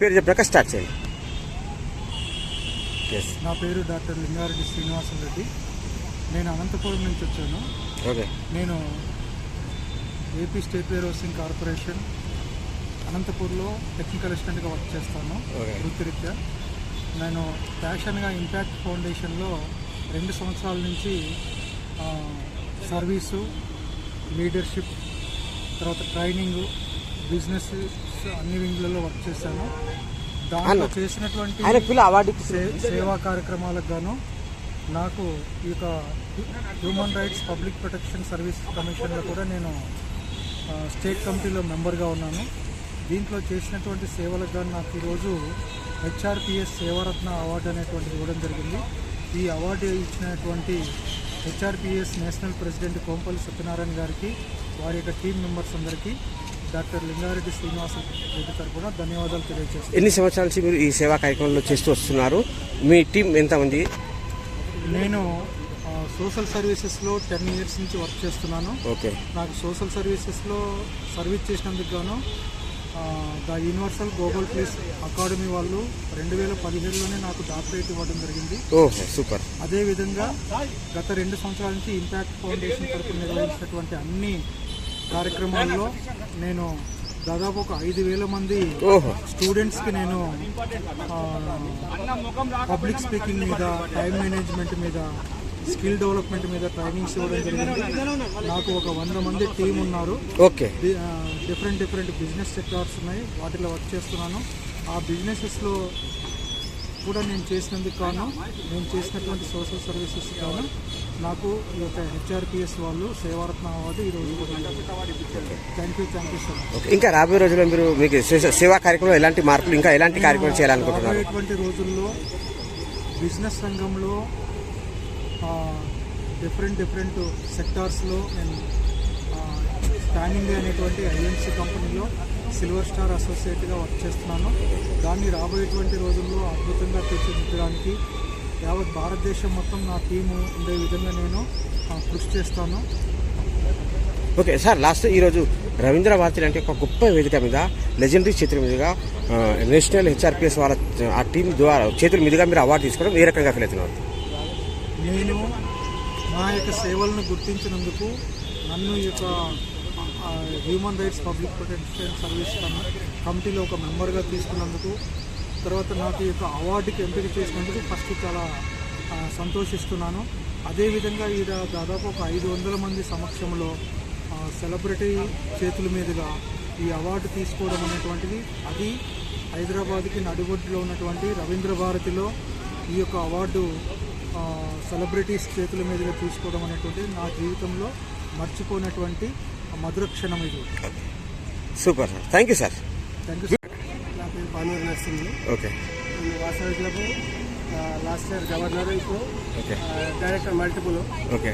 పేరు చెప్పాక స్టార్ట్ చేయండి. నా పేరు డాక్టర్ లింగారెడ్డి శ్రీనివాసం రెడ్డి. నేను అనంతపురం నుంచి వచ్చాను. ఓకే. నేను AP state warehousing corporation అనంతపూర్లో టెక్నికల్ అసిస్టెంట్గా వర్క్ చేస్తాను. వృత్తిరీత్యా. నేను ప్యాషన్గా ఇంపాక్ట్ ఫౌండేషన్లో రెండు సంవత్సరాల నుంచి సర్వీసు లీడర్షిప్ తర్వాత ట్రైనింగ్ బిజినెస్ అన్ని వింగ్లలో వర్క్ చేశాను దాంట్లో. చేసినటువంటి సేవా కార్యక్రమాలకు గాను నాకు ఈ యొక్క human rights public protection service కమిషన్లో కూడా నేను స్టేట్ కమిటీలో మెంబర్గా ఉన్నాను దీంట్లో చేసినటువంటి సేవలకు గాను నాకు ఈరోజు హెచ్ఆర్పిఎస్ సేవారత్న అవార్డు అనేటువంటిది ఇవ్వడం జరిగింది ఈ అవార్డు ఇచ్చినటువంటి HRPS national president Kompalli Satyanarayana గారికి వారి యొక్క టీం మెంబర్స్ అందరికీ డాక్టర్ లింగారెడ్డి శ్రీనివాస రెడ్డి తరపున ధన్యవాదాలు తెలియజేస్తాను ఎన్ని సంవత్సరాల నుంచి మీరు ఈ సేవా కార్యక్రమంలో చేస్తూ వస్తున్నారు? మీ టీం ఎంతమంది? నేను సోషల్ సర్వీసెస్లో టెన్ ఇయర్స్ నుంచి వర్క్ చేస్తున్నాను. ఓకే. నాకు సోషల్ సర్వీసెస్లో సర్వీస్ చేసినందుకు గాను the universal global peace academy వాళ్ళు రెండు వేల పదిహేడులోనే నాకు డాక్టరేట్ ఇవ్వడం జరిగింది. సూపర్. అదేవిధంగా గత రెండు సంవత్సరాల నుంచి ఇంపాక్ట్ ఫౌండేషన్ తరపున నిర్వహించినటువంటి అన్ని కార్యక్రమాల్లో నేను దాదాపు ఒక ఐదు వేల మంది స్టూడెంట్స్కి నేను పబ్లిక్ స్పీకింగ్ మీద టైం మేనేజ్మెంట్ మీద స్కిల్ డెవలప్మెంట్ మీద ట్రైనింగ్స్ ఇవ్వడం జరిగింది. నాకు ఒక వంద మంది టీం ఉన్నారు. Okay. Different different business sectors ఉన్నాయి. వాటిలో వర్క్ చేస్తున్నాను. ఆ బిజినెసెస్లో కూడా నేను చేసినందుకు కాను నేను చేసినటువంటి సోషల్ సర్వీసెస్ కాను నాకు ఈ యొక్క హెచ్ఆర్పిఎస్ వాళ్ళు సేవారత్న అవార్డు ఈరోజు thank you thank you so much okay ఇంకా రాబోయే రోజుల్లో మీరు మీకు సేవా కార్యక్రమంలో ఎలాంటి మార్పులు ఇంకా ఎలాంటి కార్యక్రమాలు చేయాలనుకుంటున్నారు? రాబోయేటువంటి రోజుల్లో బిజినెస్ రంగంలో డిఫరెంట్ డిఫరెంట్ సెక్టార్స్లో నేను స్టాండింగ్ అనేటువంటి ఐఎన్సీ కంపెనీలో సిల్వర్ స్టార్ అసోసియేట్గా వర్క్ చేస్తున్నాను. దాన్ని రాబోయేటువంటి రోజుల్లో అద్భుతంగా తీర్చిదిద్దడానికి యావత్ భారతదేశం మొత్తం నా టీము ఉండే విధంగా నేను కృషి చేస్తాను. ఓకే సార్ లాస్ట్ ఈరోజు రవీంద్ర భారతి లాంటి ఒక గొప్ప వేదిక మీద లెజెండరీ చేతుల మీదుగా నేషనల్ హెచ్ఆర్పిఎస్ వాళ్ళ ఆ టీం ద్వారా చేతుల మీదుగా మీరు అవార్డు తీసుకోవడం ఏ రకంగా ఫీల్ అవుతున్నారు నేను నా యొక్క సేవలను గుర్తించినందుకు నన్ను ఈ యొక్క human rights public protection service come- కమిటీలో ఒక మెంబర్గా తీసుకున్నందుకు తర్వాత నాకు ఈ యొక్క అవార్డుకి ఎంపిక చేసినందుకు ఫస్ట్ చాలా సంతోషిస్తున్నాను. అదేవిధంగా ఈడ దాదాపు ఒక ఐదు వందల మంది సమక్షంలో సెలబ్రిటీ చేతుల మీదుగా ఈ అవార్డు తీసుకోవడం అనేటువంటిది అది హైదరాబాద్కి నడిబొడ్డులో ఉన్నటువంటి రవీంద్ర భారతిలో ఈ యొక్క అవార్డు సెలబ్రిటీస్ చేతుల మీదుగా తీసుకోవడం అనేటువంటిది నా జీవితంలో మర్చిపోయినటువంటి మధుర క్షణం ఇది. Super sir. Thank you sir. Thank you పేరు Bhanuvari Narasimhulu okay. Vasavi club last year governor ఇప్పుడు okay. Director multiple. Okay.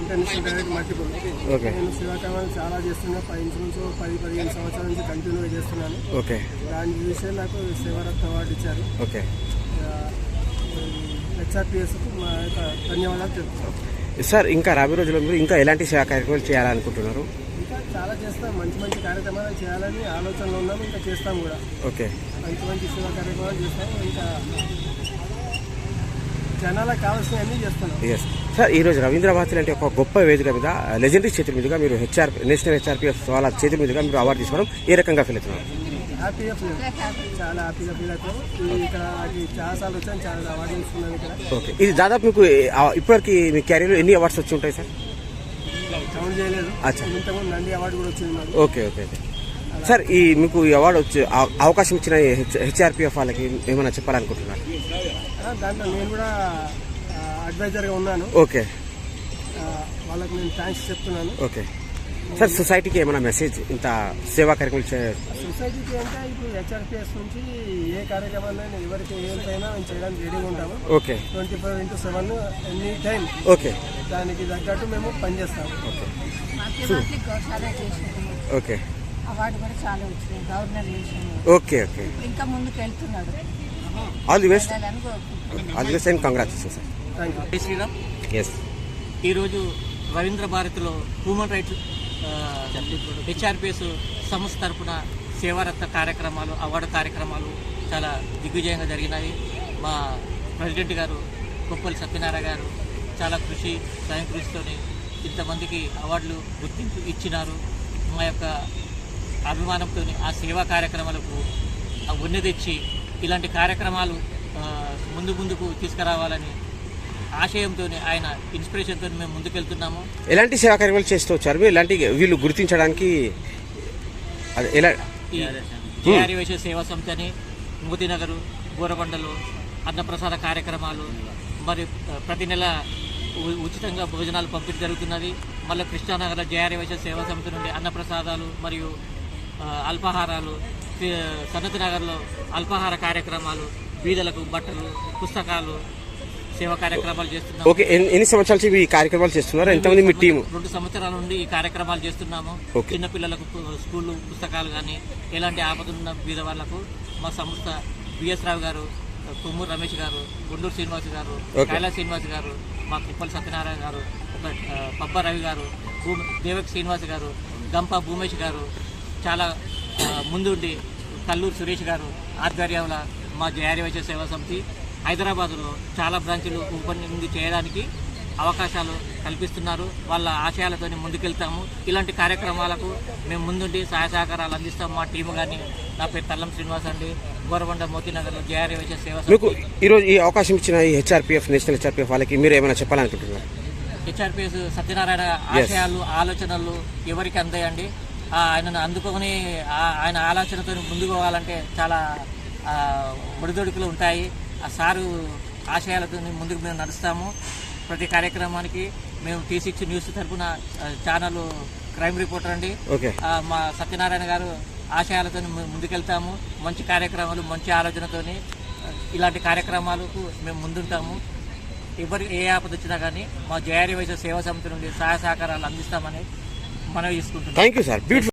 International director multiple. Okay. నేను శివకామాలు చాలా చేస్తున్నా పది నుంచి పది పదిహేను సంవత్సరాల నుంచి కంటిన్యూగా చేస్తున్నాను. ఓకే. దాని చూసే నాకు సేవారత్న అవార్డు ఇచ్చారు. ఓకే. హెచ్ఆర్పిఎస్కు మా యొక్క ధన్యవాదాలు తెలుపుతాను సార్ ఇంకా రాబోయే రోజుల్లో మీరు ఇంకా ఎలాంటి సేవా కార్యక్రమాలు చేయాలనుకుంటున్నారు? చాలా చేస్తాం. మంచి మంచి కార్యక్రమాలు చేయాలని ఆలోచనలో ఉన్నాము ఇంకా చేస్తాం కూడా. ఓకే. మంచి మంచి సేవా కార్యక్రమాలు చేస్తాం. ఇంకా జనాలకు కావాల్సినవన్నీ చేస్తున్నాం. ఎస్ సార్ ఈరోజు రవీంద్ర భారతి లాంటి ఒక గొప్ప వేదిక మీద లెజెండరీ చేతుల మీదుగా మీరు హెచ్ఆర్ నేషనల్ హెచ్ఆర్పిఎఫ్ వాళ్ళ చేతుల మీదుగా మీరు అవార్డు తీసుకోవడం ఏ రకంగా ఫీల్ అవుతున్నారు హ్యాపీగా ఫీల్ చాలా హ్యాపీగా ఫీల్ అవుతాం ఈ ఇక్కడ నాకు చాలా సార్లు వచ్చాను చాలా అవార్డు తీసుకున్నాను ఇక్కడ. ఓకే ఇది దాదాపు మీకు ఇప్పటివరకు మీ కెరీర్లో ఎన్ని అవార్డ్స్ వచ్చి ఉంటాయి సార్ కౌంట్ చేయలేదు. అచ్చా. ఇంతకుముందు నంది అవార్డు కూడా వచ్చింది ఓకే ఓకే సార్ ఈ మీకు ఈ అవార్డు వచ్చి అవకాశం ఇచ్చిన హెచ్ఆర్పిఎఫ్ వాళ్ళకి ఏమైనా చెప్పాలనుకుంటున్నారు? దాంట్లో నేను కూడా అడ్వైజర్గా ఉన్నాను. ఓకే. వాళ్ళకి నేను థ్యాంక్స్ చెప్తున్నాను. ఓకే. సార్ సొసైటీకి ఏమైనా మెసేజ్ ఇంత సేవా కార్యక్రమాలు చే సొసైటీకి అంటే ఇప్పుడు హెచ్ఆర్పిఎస్ నుంచి ఏ కార్యక్రమాన్ని ఎవరికి ఏంటైనా మేము చేయడానికి రెడీగా ఉంటాము. Okay. Twenty four into seven any time. Okay. దానికి తగ్గట్టు మేము పనిచేస్తాము. చేసినాము ఓకే. అవార్డు కూడా చాలా వచ్చినాయి గవర్నర్ చేసినాము ఓకే ఓకే. ఇంకా ముందుకు వెళ్తున్నాడు. ఆల్ ది బెస్ట్ వెళ్ళాలని కోరుకుంటున్నాను. All the best and congratulation sir thank you Sriram. Yes ఈరోజు రవీంద్ర భారతిలో హ్యూమన్ రైట్స్ హెచ్ఆర్పిఎస్ సంస్థ తరపున సేవారత్న కార్యక్రమాలు అవార్డు కార్యక్రమాలు చాలా దిగ్విజయంగా జరిగినాయి. మా ప్రెసిడెంట్ గారు కొప్పలి సత్యనారాయణ గారు చాలా కృషి స్వయం కృషితోని ఇంతమందికి అవార్డులు గుర్తింపు ఇచ్చినారు. మా యొక్క అభిమానంతో ఆ సేవా కార్యక్రమాలకు ఆ తెచ్చి ఇలాంటి కార్యక్రమాలు ముందు ముందుకు తీసుకురావాలని ఆశయంతో ఆయన ఇన్స్పిరేషన్తో మేము ముందుకెళ్తున్నాము. ఎలాంటి సేవా కార్యక్రమాలు చేస్తూ వచ్చారు? ఎలాంటి వీళ్ళు గుర్తించడానికి ఎలా సేవా సమితి అని మోతీనగర్ గోరబండలు అన్నప్రసాద కార్యక్రమాలు మరి ప్రతి నెల ఉచితంగా భోజనాలు పంపిణీ జరుగుతున్నది. మళ్ళీ కృష్ణానగర్ వైశ్య సేవా సమితి నుండి అన్నప్రసాదాలు మరియు అల్పాహారాలు సన్నతి నగర్లో అల్పాహార కార్యక్రమాలు బీదలకు బట్టలు పుస్తకాలు సేవా కార్యక్రమాలు చేస్తున్నాము ఓకే ఎన్ని సంవత్సరాల నుంచి ఈ కార్యక్రమాలు చేస్తున్నారు ఎంతమంది మీ టీం రెండు సంవత్సరాల నుండి ఈ కార్యక్రమాలు చేస్తున్నాము ఓకే. చిన్న పిల్లలకు పు- స్కూళ్ళు పుస్తకాలు కానీ ఎలాంటి ఆపదున్న బీద వాళ్ళకు మా సంస్థ బిఎస్ రావు గారు కొమ్మూరు రమేష్ గారు గుండూరు శ్రీనివాస్ గారు. కైలాస్ శ్రీనివాస్ గారు మా కుప్పల్ సత్యనారాయణ గారు ఒక పబ్బ రవి గారు దేవక్ శ్రీనివాస్ గారు గంప భూమేష్ గారు చాలా ముందుండి కల్లూరు సురేష్ గారు ఆధ్వర్యంలో మా జయారివైశ్య సేవా సమితి హైదరాబాదులో చాలా బ్రాంచులు ఉంది చేయడానికి అవకాశాలు కల్పిస్తున్నారు. వాళ్ళ ఆశయాలతో ముందుకెళ్తాము. ఇలాంటి కార్యక్రమాలకు మేము ముందుండి సహాయ సహకారాలు అందిస్తాం మా టీము కానీ నా పేరు తల్లం శ్రీనివాస్ అండి. గోరబండ మోతీనగర్ జేఆర్ఏ సేవా మీకు ఈరోజు ఈ అవకాశం ఇచ్చిన ఈ హెచ్ఆర్పిఎఫ్ నేషనల్ హెచ్ఆర్పిఎఫ్ వాళ్ళకి మీరు ఏమైనా చెప్పాలనుకుంటున్నారు? హెచ్ఆర్పిఎస్ సత్యనారాయణ ఆశయాలు ఆలోచనలు ఎవరికి అందాయండి? ఆయనను అందుకొని ఆయన ఆలోచనతో ముందుకు పోవాలంటే చాలా ఒడిదొడుకులు ఉంటాయి. ఆ సారు ఆశయాలతో ముందుకు మేము నడుస్తాము. ప్రతి కార్యక్రమానికి మేము టీ సిక్స్ న్యూస్ తరఫున ఛానల్ క్రైమ్ రిపోర్టర్ అండి. మా సత్యనారాయణ గారు ఆశయాలతో ముందుకెళ్తాము. మంచి కార్యక్రమాలు మంచి ఆలోచనతోని ఆ, ఇలాంటి కార్యక్రమాలకు మేము ముందుంటాము. ఎవరికి ఏ ఆపద వచ్చినా కానీ మా జేఆర్ఈ వైద్య సేవా సమితి నుండి సహాయ సహకారాలు అందిస్తామని మనవి చేసుకుంటున్నాం. Thank you sir beautiful